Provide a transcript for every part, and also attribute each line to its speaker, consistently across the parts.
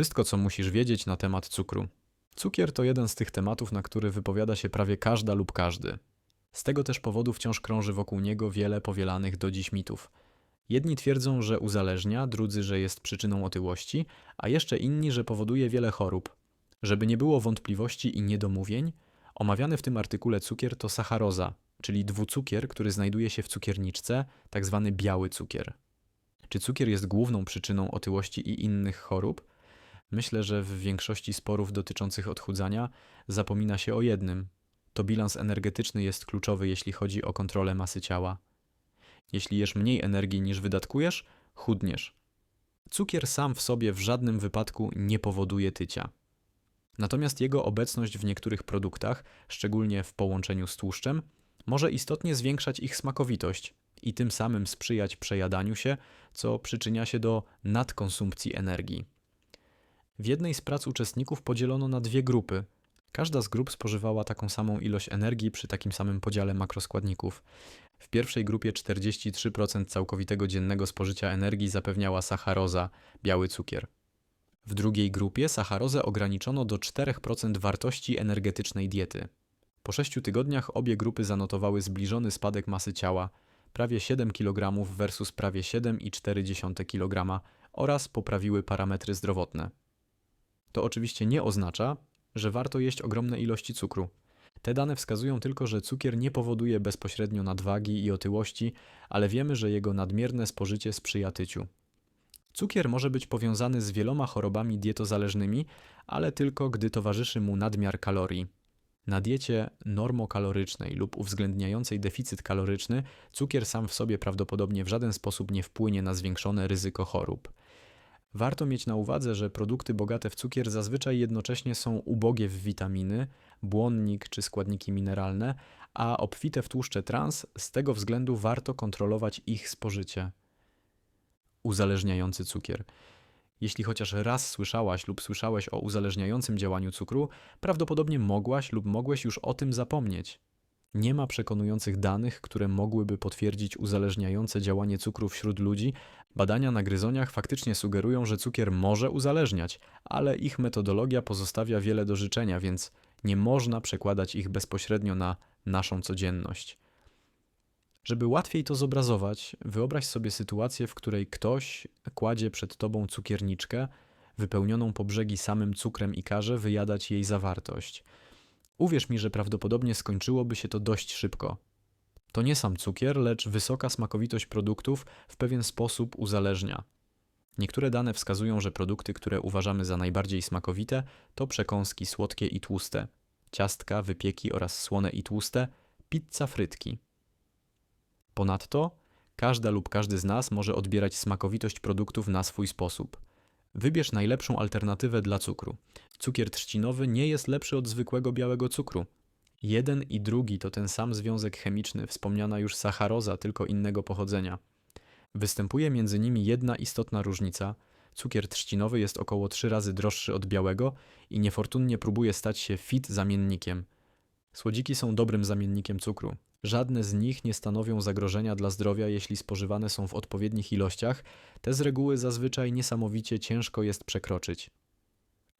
Speaker 1: Wszystko, co musisz wiedzieć na temat cukru. Cukier to jeden z tych tematów, na który wypowiada się prawie każda lub każdy. Z tego też powodu wciąż krąży wokół niego wiele powielanych do dziś mitów. Jedni twierdzą, że uzależnia, drudzy, że jest przyczyną otyłości, a jeszcze inni, że powoduje wiele chorób. Żeby nie było wątpliwości i niedomówień, omawiany w tym artykule cukier to sacharoza, czyli dwucukier, który znajduje się w cukierniczce, tak zwany biały cukier. Czy cukier jest główną przyczyną otyłości i innych chorób? Myślę, że w większości sporów dotyczących odchudzania zapomina się o jednym. To bilans energetyczny jest kluczowy, jeśli chodzi o kontrolę masy ciała. Jeśli jesz mniej energii niż wydatkujesz, chudniesz. Cukier sam w sobie w żadnym wypadku nie powoduje tycia. Natomiast jego obecność w niektórych produktach, szczególnie w połączeniu z tłuszczem, może istotnie zwiększać ich smakowitość i tym samym sprzyjać przejadaniu się, co przyczynia się do nadkonsumpcji energii. W jednej z prac uczestników podzielono na dwie grupy. Każda z grup spożywała taką samą ilość energii przy takim samym podziale makroskładników. W pierwszej grupie 43% całkowitego dziennego spożycia energii zapewniała sacharoza, biały cukier. W drugiej grupie sacharozę ograniczono do 4% wartości energetycznej diety. Po 6 tygodniach obie grupy zanotowały zbliżony spadek masy ciała, prawie 7 kg versus prawie 7,4 kg oraz poprawiły parametry zdrowotne. To oczywiście nie oznacza, że warto jeść ogromne ilości cukru. Te dane wskazują tylko, że cukier nie powoduje bezpośrednio nadwagi i otyłości, ale wiemy, że jego nadmierne spożycie sprzyja tyciu. Cukier może być powiązany z wieloma chorobami dietozależnymi, ale tylko gdy towarzyszy mu nadmiar kalorii. Na diecie normokalorycznej lub uwzględniającej deficyt kaloryczny cukier sam w sobie prawdopodobnie w żaden sposób nie wpłynie na zwiększone ryzyko chorób. Warto mieć na uwadze, że produkty bogate w cukier zazwyczaj jednocześnie są ubogie w witaminy, błonnik czy składniki mineralne, a obfite w tłuszcze trans, z tego względu warto kontrolować ich spożycie. Uzależniający cukier. Jeśli chociaż raz słyszałaś lub słyszałeś o uzależniającym działaniu cukru, prawdopodobnie mogłaś lub mogłeś już o tym zapomnieć. Nie ma przekonujących danych, które mogłyby potwierdzić uzależniające działanie cukru wśród ludzi. Badania na gryzoniach faktycznie sugerują, że cukier może uzależniać, ale ich metodologia pozostawia wiele do życzenia, więc nie można przekładać ich bezpośrednio na naszą codzienność. Żeby łatwiej to zobrazować, wyobraź sobie sytuację, w której ktoś kładzie przed tobą cukierniczkę, wypełnioną po brzegi samym cukrem i każe wyjadać jej zawartość. Uwierz mi, że prawdopodobnie skończyłoby się to dość szybko. To nie sam cukier, lecz wysoka smakowitość produktów w pewien sposób uzależnia. Niektóre dane wskazują, że produkty, które uważamy za najbardziej smakowite, to przekąski słodkie i tłuste, ciastka, wypieki oraz słone i tłuste, pizza, frytki. Ponadto każda lub każdy z nas może odbierać smakowitość produktów na swój sposób. Wybierz najlepszą alternatywę dla cukru. Cukier trzcinowy nie jest lepszy od zwykłego białego cukru. Jeden i drugi to ten sam związek chemiczny, wspomniana już sacharoza, tylko innego pochodzenia. Występuje między nimi jedna istotna różnica. Cukier trzcinowy jest około 3 razy droższy od białego i niefortunnie próbuje stać się fit zamiennikiem. Słodziki są dobrym zamiennikiem cukru. Żadne z nich nie stanowią zagrożenia dla zdrowia, jeśli spożywane są w odpowiednich ilościach. Te z reguły zazwyczaj niesamowicie ciężko jest przekroczyć.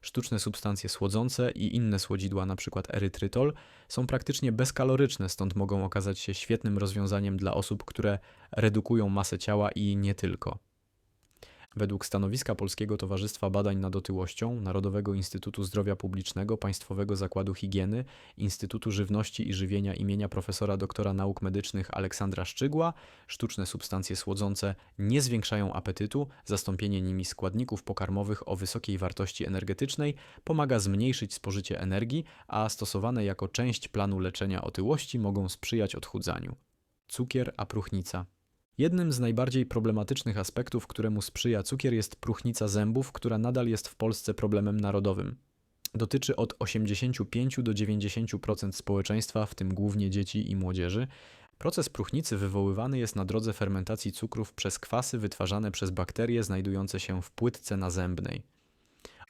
Speaker 1: Sztuczne substancje słodzące i inne słodzidła, np. erytrytol, są praktycznie bezkaloryczne, stąd mogą okazać się świetnym rozwiązaniem dla osób, które redukują masę ciała i nie tylko. Według stanowiska Polskiego Towarzystwa Badań nad Otyłością, Narodowego Instytutu Zdrowia Publicznego, Państwowego Zakładu Higieny, Instytutu Żywności i Żywienia imienia profesora doktora nauk medycznych Aleksandra Szczygła, sztuczne substancje słodzące nie zwiększają apetytu, zastąpienie nimi składników pokarmowych o wysokiej wartości energetycznej pomaga zmniejszyć spożycie energii, a stosowane jako część planu leczenia otyłości mogą sprzyjać odchudzaniu. Cukier a próchnica. Jednym z najbardziej problematycznych aspektów, któremu sprzyja cukier, jest próchnica zębów, która nadal jest w Polsce problemem narodowym. Dotyczy od 85 do 90% społeczeństwa, w tym głównie dzieci i młodzieży. Proces próchnicy wywoływany jest na drodze fermentacji cukrów przez kwasy wytwarzane przez bakterie znajdujące się w płytce nazębnej.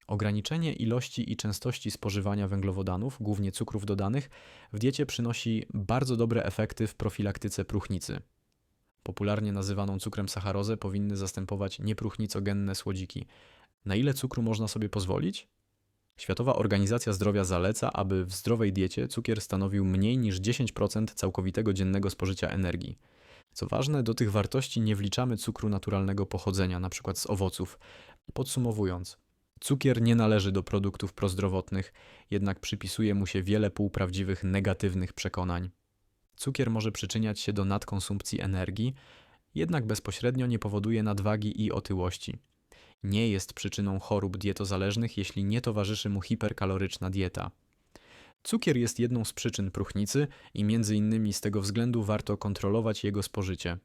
Speaker 1: Ograniczenie ilości i częstości spożywania węglowodanów, głównie cukrów dodanych, w diecie przynosi bardzo dobre efekty w profilaktyce próchnicy. Popularnie nazywaną cukrem sacharozę powinny zastępować niepróchnicogenne słodziki. Na ile cukru można sobie pozwolić? Światowa Organizacja Zdrowia zaleca, aby w zdrowej diecie cukier stanowił mniej niż 10% całkowitego dziennego spożycia energii. Co ważne, do tych wartości nie wliczamy cukru naturalnego pochodzenia, np. z owoców. Podsumowując, cukier nie należy do produktów prozdrowotnych, jednak przypisuje mu się wiele półprawdziwych negatywnych przekonań. Cukier może przyczyniać się do nadkonsumpcji energii, jednak bezpośrednio nie powoduje nadwagi i otyłości. Nie jest przyczyną chorób dietozależnych, jeśli nie towarzyszy mu hiperkaloryczna dieta. Cukier jest jedną z przyczyn próchnicy i między innymi z tego względu warto kontrolować jego spożycie.